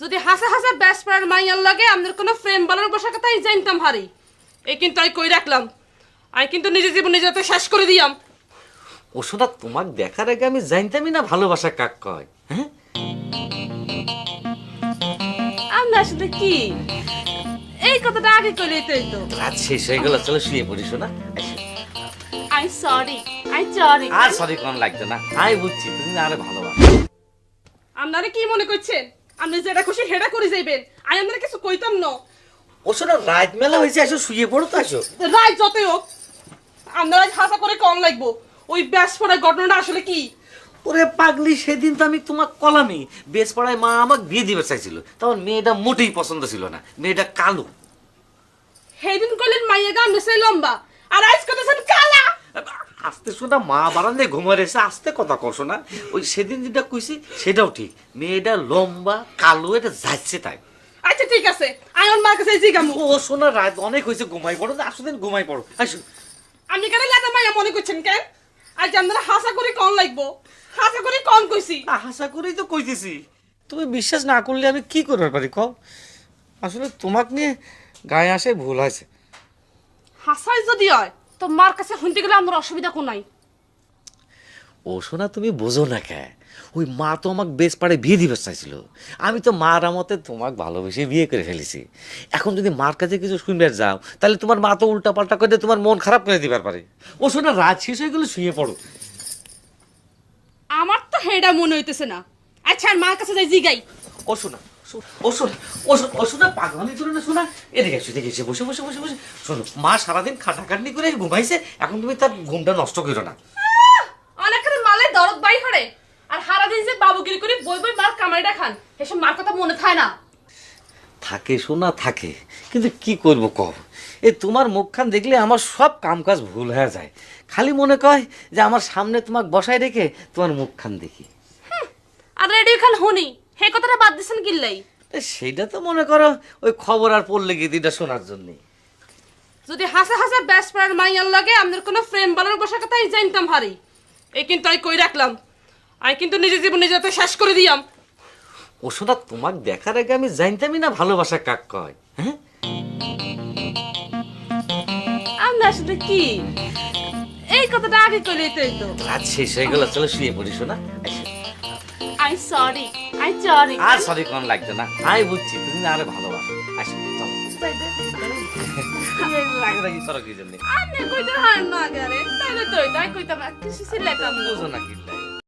যদি হাসে হাসে ব্যাস পড়ার মাইয়ার লাগে আমাদের কোনো ফ্রেম বানানোর বসার কথাই জানতাম হারি। এই কিন্তু আমি কই রাখলাম? আমি কিন্তু নিজের জীবন নিজে তো শেষ করে দিয়াম। ওষুধটা তোমাক দেখার আগে আমি জানতামই না ভালোবাসা কাক কয় হ্যাঁ? আমরা আসলে কি? এই কথাটা আগে কইলেই তো হইতো। রাত শেষ হয়ে গেল চলো শুয়ে পড়ি শোনা আই সরি আই সরি আর সরি কোন লাগতো না আমি বুঝছি তুমি আরে ভালোবাসো। আপনারা কি মনে করছেন? আপনি যেটা খুশি হেডা করে যাইবেন। আমি আপনারা কিছু কইতাম না। ওষুধটা রাত মেলা হয়েছে আসো শুয়ে পড়ো তো আসো। রায় যতই হোক আপনারা হাসা করে কম লাগবো। ওই ব্যাস পড়ার ঘটনাটা আসলে কি? ওরে পাগলি সেদিন তো আমি তোমার কলামি। বেশ পড়ায় মা আমাকে বিয়ে দিবে চাইছিল। তখন মেয়েটা মোটেই পছন্দ ছিল না। মেয়েটা কালো। সেদিন করলেন মাইয়া গান লম্বা আর আজ করতেছেন কালা। আস্তে শোনা মা বারান্দে ঘুমার এসে আস্তে কথা কষো না ওই সেদিন যেটা কইছি সেটাও ঠিক। মেয়েটা লম্বা কালো এটা যাচ্ছে তাই। আচ্ছা ঠিক আছে। আয়ন মার কাছে জিগামু ও শোনা রাত অনেক হয়েছে ঘুমাই পড়ো না আসো দিন ঘুমাই পড়ো। আসো আপনি কেন লাতা মাইয়া মনে করছেন কেন? আজ আপনারা হাসা করে কম লাগবো। হাসা করে কম কইছি। আশা করেই তো কইতেছি। তুমি বিশ্বাস না করলে আমি কি করতে পারি কও? আসলে তোমাকে নিয়ে গায়ে আসে ভুল হয়েছে। হাসাই যদি হয় তো মার কাছে শুনতে গেলে আমার অসুবিধা কোন নাই ও শোনা তুমি বোঝো না কে? ওই মা তো আমাকে বেশ পাড়ে বিয়ে দিবে চাইছিল। আমি তো মার আমতে তোমাকে ভালোবেসে বিয়ে করে ফেলেছি। এখন যদি মার কাছে কিছু শুনবে যাও তাহলে তোমার মা তো উল্টা পাল্টা করে দিয়ে তোমার মন খারাপ করে দিবার পারে। ও শোনা রাত শেষ হয়ে গেলে শুয়ে পড়ো। আমার তো হেডা মনে হইতেছে না। আচ্ছা আর মার কাছে যাই জিগাই। ও শোনা শোনা ও শোনা ও শোনা পাগলামি করে না শোনা এদিকে এসো এদিকে এসে বসে বসে বসে বসে। শোনো মা সারাদিন খাটাখাটনি করে ঘুমাইছে এখন তুমি তার ঘুমটা নষ্ট করো না। মালে দরদ বাই হরে। আর হারাদিন যে বাবুগিরি করে বই বই মার কামাইটা খান এসব মার কথা মনে থাকে না। থাকে শোনা থাকে। কিন্তু কি করব কব এই তোমার মুখখান দেখলে আমার সব কামকাজ ভুল হয়ে যায়। খালি মনে কয় যে আমার সামনে তোমাকে বসায় রেখে তোমার মুখখান দেখি। আর রেডিও খান শুনি হে কথাটা বাদ দিছেন কিল্লাই। তা সেইটা তো মনে করো ওই খবর আর পড়লে গীতিটা শোনার জন্যে। যদি হাসে হাসে ব্যাস পড়ার মাইয়ার লাগে আমাদের কোনো ফ্রেম বানানোর বসার কথাই জানতাম হারি এই কিন্তু আমি কই রাখলাম। আমি কিন্তু নিজের জীবন নিজে তো শেষ করে দিয়াম। ওষুধটা তোমাকে দেখার আগে আমি জানতামই না ভালোবাসা কাক কয় হ্যাঁ? আমরা আসলে কি? এই কথাটা আগে কইলেই তো রাত গেল চলো শুয়ে পড়ি শোনা। আই সরি আই সরি আর সরি কোন লাগতো না? আমি বুঝছি তুমি আরে ভালোবাসো। আসো চলো। কইতে হয় না গারে তাইলে তো তাই কইতাম কিছু সিলেটাম বুঝো না কি